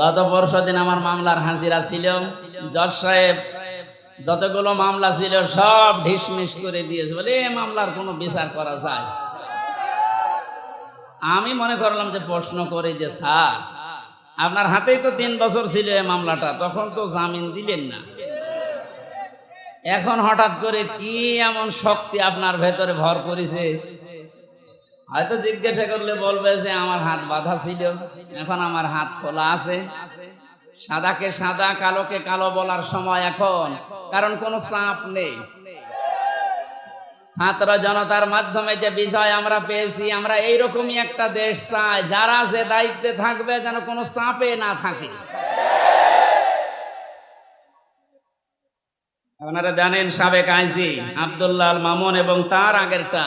গত পরশু দিন আমার মামলার হাজিরা ছিল। জজ সাহেব, যতগুলো মামলা ছিল, সব ঢিসমিস করে দিয়েছে। বলে, এ মামলার কোনো বিচার করা যায়? আমি মনে করলাম যে, প্রশ্ন করে যে, স্যার, আপনার হাতেই তো তিন বছর ছিল এই মামলাটা, তখন তো জামিন দিলেন না। এখন হঠাৎ করে কি এমন শক্তি আপনার ভেতরে ভর করেছে? হয়তো জিজ্ঞাসা করলে বলবে যে আমার হাত বাঁধা ছিল। এখন আমার হাত খোলা আছে। সাদাকে সাদা, কালোকে কালো বলার সময় এখন। কারণ কোনো চাপ নেই। ছাত্র জনতার মাধ্যমে যে বিজয় আমরা পেয়েছি, আমরা এইরকমই একটা দেশ চাই। যারা যে দায়িত্বে থাকবে, যেন কোনো চাপে না থাকে। আপনারা জানেন সাবেক আইজি আব্দুল্লাহ আল মামুন এবং তার আগেরটা।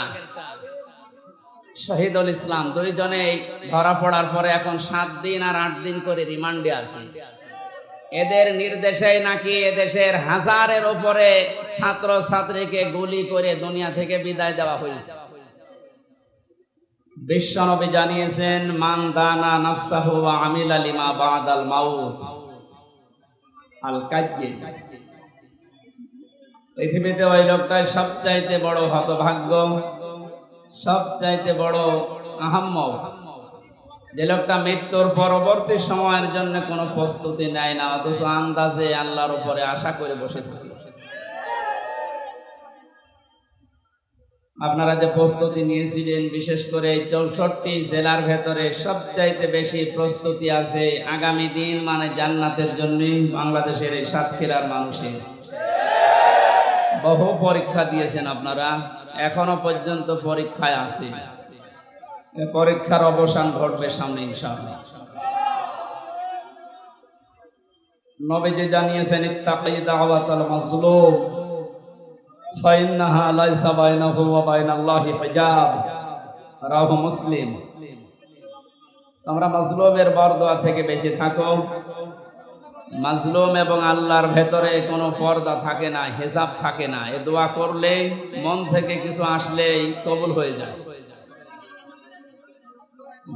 শহীদুল ইসলাম দুইজনেই ধরা পড়ার পরে এখন সাত দিন আর আট দিন করে রিমান্ডে আছে। এদের নির্দেশে নাকি এদেশের হাজারের উপরে ছাত্র ছাত্রীকে গুলি করে দুনিয়া থেকে বিদায় দেওয়া হয়েছে। বিশ্বনবী জানিয়েছেন, মান দানা নাফসাহু ওয়া আমিলা লিমা বাদাল মাউত আল কাইয়িস পৃথিবীতে ওই লোকটাই সবচাইতে বড় হতভাগ্য। সবচাইতে বড় আহাম্মক। যে লোকটা মৃত্যুর পরবর্তী সময়ের জন্য কোনো প্রস্তুতি নেয় না, অথচ আন্দাজে আল্লাহর উপরে আশা করে বসে থাকে। আপনারা যে প্রস্তুতি নিয়েছিলেন, বিশেষ করে চৌষট্টি জেলার ভেতরে সবচাইতে বেশি প্রস্তুতি আছে আগামী দিন মানে জান্নাতের জন্য বাংলাদেশের এই সাতক্ষীরার মানুষের। বহু পরীক্ষা দিয়েছেন আপনারা। এখনও পর্যন্ত পরীক্ষায় আছে। পরীক্ষার অবসান ঘটবে সামনে ইনশাআল্লাহ। নবীজি জানিয়েছেন মুসলিম। তোমরা মাজলুমের বরদোয়া থেকে বেঁচে থাকো। মাজলুম এবং আল্লাহর ভেতরে কোনো পর্দা থাকে না, হেজাব থাকে না। এ দোয়া করলে মন থেকে কিছু আসলেই কবুল হয়ে যায়।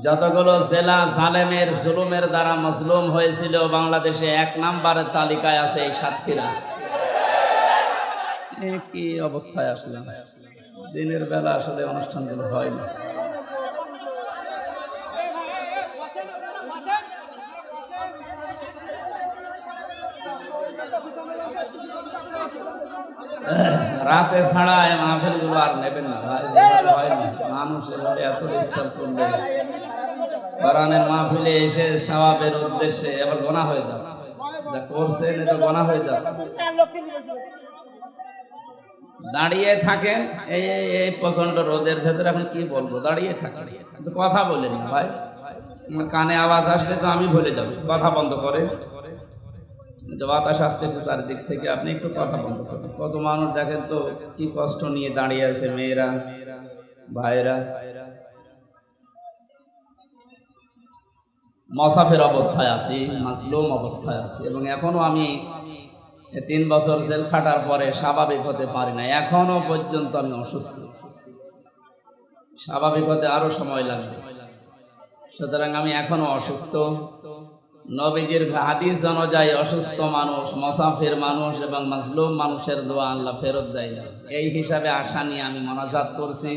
যতগুলো জেলা জালেমের, জুলুমের দ্বারা মজলুম হয়েছিল, বাংলাদেশে এক নাম্বারের তালিকায় আছে এই সাতক্ষীরা। কি অবস্থায় আসলাম? দিনের বেলা আসলে অনুষ্ঠানগুলো হয় না। রাতে ছাড়া এই মাহফিলগুলো আর নেবেন না। ভাই, এভাবে না। মানুষ এভাবে এত ডিস্টার্ব করবে। কোরআনের মাহফিলে এসে সওয়াবের উদ্দেশ্যে এবার গোনা হয়ে যাচ্ছে। যা করছেন এটা গোনা হয়ে যাচ্ছে। দাঁড়িয়ে থাকেন এই এই- এই প্রচণ্ড রোদের ভেতরে এখন কি বলব? দাঁড়িয়ে থাকেন। কথা বলেন না ভাই। কানে আওয়াজ আসলে তো আমি ভুলে যাব। কথা বন্ধ করে যে বাতাস আসতেছে চারিদিক থেকে, আপনি একটু কথা করেন কত মানুষ দেখেন তো কি কষ্ট নিয়ে দাঁড়িয়ে আছে মেয়েরা ভাইরা মসাফের অবস্থায় আছি, মাসলুম অবস্থায় আছি, এবং এখনও আমি তিন বছর জেল খাটার পরে স্বাভাবিক হতে পারি না এখনও পর্যন্ত আমি অসুস্থ। স্বাভাবিক হতে আরও সময় লাগবে। সুতরাং আমি এখনও অসুস্থ। নবীজির হাদিস অনুযায়ী অসুস্থ মানুষ, মসাফির মানুষ এবং মাজলুম মানুষের দোয়া আল্লাহ ফেরত দেয় না। এই হিসাবে আশা নিয়ে আমি মনাজাত করছি।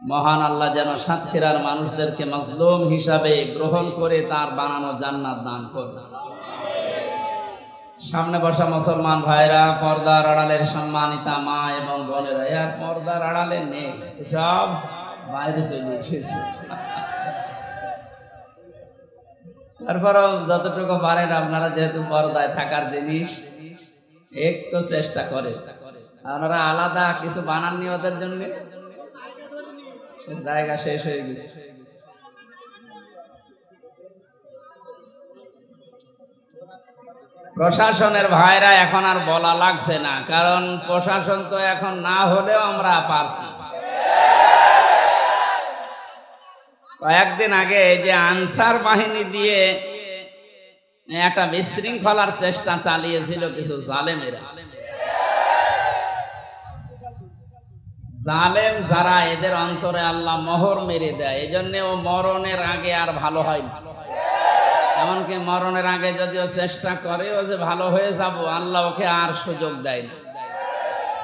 মহান আল্লাহ যেন সাতক্ষীরার মানুষদেরকে মাজলুম হিসাবে গ্রহণ করে তার বানানো জান্নাত দান করবে সামনে বসা মুসলমান ভাইরা, পর্দার আড়ালের সম্মানিতা মা এবং আর পর্দার আড়ালে নেই, সব বাইরে চলে এসেছে। তারপরেও যতটুকু পারেন আপনারা যেহেতু পর্দায় থাকার জিনিস, একটু চেষ্টা করে। আপনারা আলাদা কিছু বানাননি ওদের জন্য? জায়গা শেষ হয়ে গেছে। প্রশাসনের ভাইরা এখন আর বলা লাগছে না, কারণ প্রশাসন তো এখন না হলেও আমরা পারছি। কয়েকদিন আগে যে আনসার বাহিনী দিয়ে একটা বিশৃঙ্খলার চেষ্টা চালিয়েছিল কিছু জালেমেরা। জালেম যারা, এদের অন্তরে আল্লাহ মোহর মেরে দেয়। এই জন্য ও মরণের আগে আর ভালো হয় না। এমনকি মরণের আগে যদিও চেষ্টা করে ও যে ভালো হয়ে যাব, আল্লাহ ওকে আর সুযোগ দেয় না।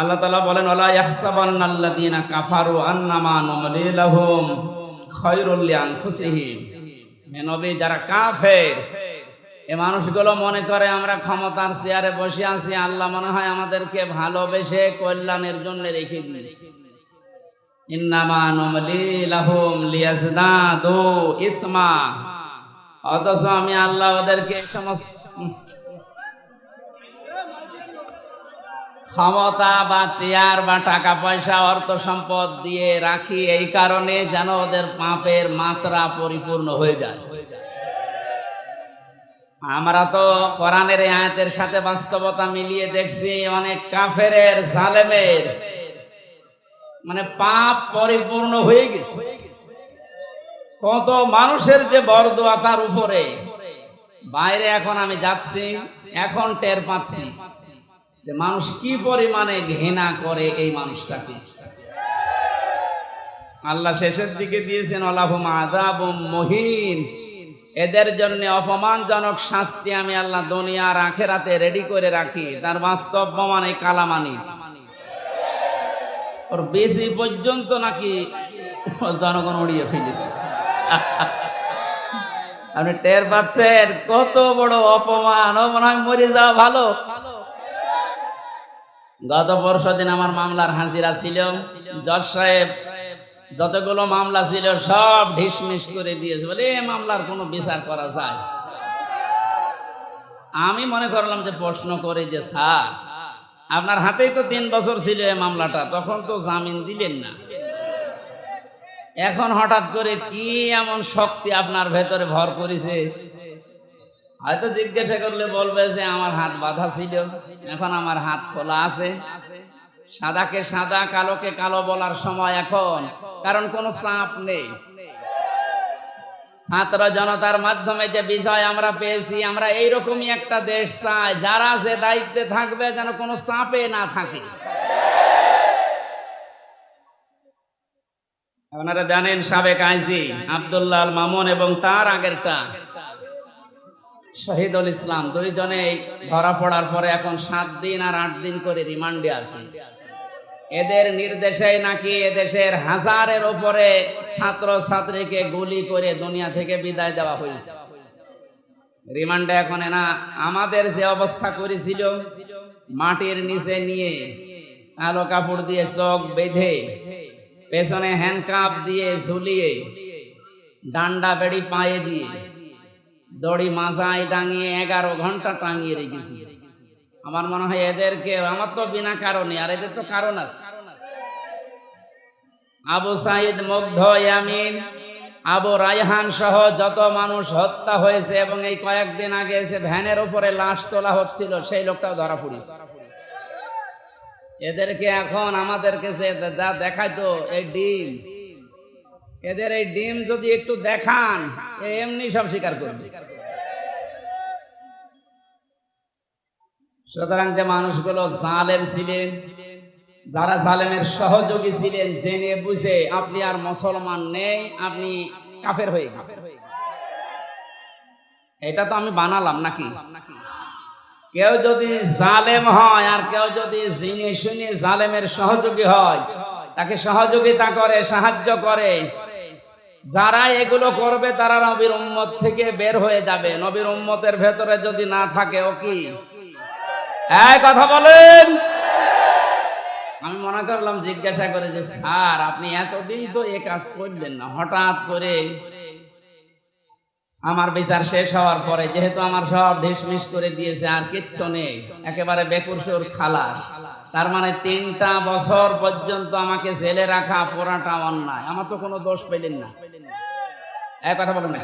আল্লাহ তালা বলেন ওলা ইয়াহসাবান্নাল্লাযীনা কাফারু আন্নামা নুমলি লাহুম লিআনফুসিহিম। হে নবী, যারা কাফের, এ মানুষগুলো মনে করে আমরা ক্ষমতার চেয়ারে বসে আছি, আল্লাহ মনে হয় আমাদেরকে ভালোবেসে কল্যাণের জন্য রেখে দিয়েছে। ইন্নামা নুমলি লাহুম লিয়াজদাদু ইসমা। অথচ আমি আল্লাহ ওদেরকে সমস্ত ক্ষমতা বা চেয়ার বা টাকা পয়সা, অর্থ সম্পদ দিয়ে রাখি, এই কারণে যেন ওদের পাপের মাত্রা পরিপূর্ণ হয়ে যায়। আমরা তো কোরআনের আয়াতের সাথে বাস্তবতা মিলিয়ে দেখছি, অনেক কাফেরের জালেমের মানে পাপ পরিপূর্ণ হয়ে গেছে। কত মানুষের যে বরদোয়া তার উপরে। বাইরে এখন আমি যাচ্ছি, এখন টের পাচ্ছি। যে মানুষ কি পরিমাণে ঘৃণা করে এই মানুষটাকে? আল্লাহ শেষের দিকে দিয়েছেন মহিন। এদের জন্য অপমানজনক শাস্তি আমি আল্লাহ দুনিয়ার আখেরাতে রেডি করে রাখি। তার বাস্তব প্রমাণ কালামানি। ওর বেশি পর্যন্ত নাকি জনগণ উড়িয়ে ফেলেছে। আপনি টের পাচ্ছেন, কত বড় অপমান। মনে হয় মরে যাওয়া ভালো। গত পরশু দিন আমার মামলার হাজিরা ছিল। জজ সাহেব, যতগুলো মামলা ছিল সব ঢিসমিস করে দিয়েছে বলে এ মামলার কোনো বিচার করা যায়। আমি মনে করলাম যে প্রশ্ন করে যে, স্যার, আপনার হাতেই তো তিন বছর ছিল এই মামলাটা, তখন তো জামিন দিলেন না। এখন হঠাৎ করে কি এমন শক্তি আপনার ভেতরে ভর করেছে? হয়তো জিজ্ঞাসা করলে বলবে যে আমার হাত বাঁধা ছিল। এখন আমার হাত খোলা আছে। সাদাকে সাদা, কালোকে কালো বলার সময় এখন। কারণ কোনো চাপ নেই। ছাত্র জনতার মাধ্যমে যে বিজয় আমরা পেয়েছি, আমরা এইরকমই একটা দেশ চাই। যারা যে দায়িত্বে থাকবে যেন কোনো চাপে না থাকে। আপনারা জানেন সাবেক আইজি আব্দুল্লাহ মামুন এবং তার আগেরটা। শহীদুল ইসলাম দুইজনে ধরা পড়ার পরে এখন সাত দিন আর আট দিন করে রিমান্ডে আছে। এদের নির্দেশে নাকি এদেশের হাজারের উপরে ছাত্র ছাত্রীকে গুলি করে দুনিয়া থেকে বিদায় দেওয়া হয়েছে। রিমান্ডে এখন না আমাদের যে অবস্থা করেছিল, মাটির নিচে নিয়ে কালো কাপড় দিয়ে চোখ বেঁধে, পেছনে হ্যান্ডকাপ দিয়ে ঝুলিয়ে, ডান্ডা বেড়ি পায়ে দিয়ে দড়ি মাজায় টাঙিয়ে এগারো ঘণ্টা টাঙিয়ে রেখেছি। আমার মনে হয় এদেরকে, আমার তো বিনা কারণে, আর এদের তো কারণ আছে। আবু সাইদ, মুগ্ধ, ইয়ামিন, আবু রায়হান সহ যত মানুষ হত্যা হয়েছে এবং এই কয়েকদিন আগে এসে ভ্যানের উপরে লাশ তোলা হচ্ছিল, সেই লোকটাও ধরা পড়েছে। এদেরকে এখন আমাদের কাছে দেখাইতো, এই ডিম। এদের এই ডিম যদি একটু দেখান এমনি সব স্বীকার করবে। সুতরাং যে মানুষগুলো জালেম ছিলেন, যারা জালেমের সহযোগী ছিলেন, জেনে বুঝে আপনি আর মুসলমান নেই, আপনি কাফের হয়ে গেছেন। এটা তো আমি বানালাম নাকি? কেউ যদি জালেম হয় আর কেউ যদি জিনে শুনে জালেমের সহযোগী হয়, তাকে সহযোগিতা করে, সাহায্য করে যারা এগুলো করবে, তারা নবীর উম্মত থেকে বের হয়ে যাবে। নবীর উম্মতের ভেতরে যদি না থাকে, ও কি? কথা বলেন। আমি মনে করলাম, জিজ্ঞাসা করে যে, স্যার, আপনি এতদিন তো এ কাজ করবেন না। হঠাৎ করে আমার বিচার শেষ হওয়ার পরে যেহেতু আমার সব ঢিসমিস করে দিয়েছে, আর কিচ্ছু নেই। একেবারে বেকুরসুর খালাস। তার মানে তিনটা বছর পর্যন্ত আমাকে জেলে রাখা পড়াটা অন্যায়। আমার তো কোনো দোষ পেলেন না। এক কথা বলেন না?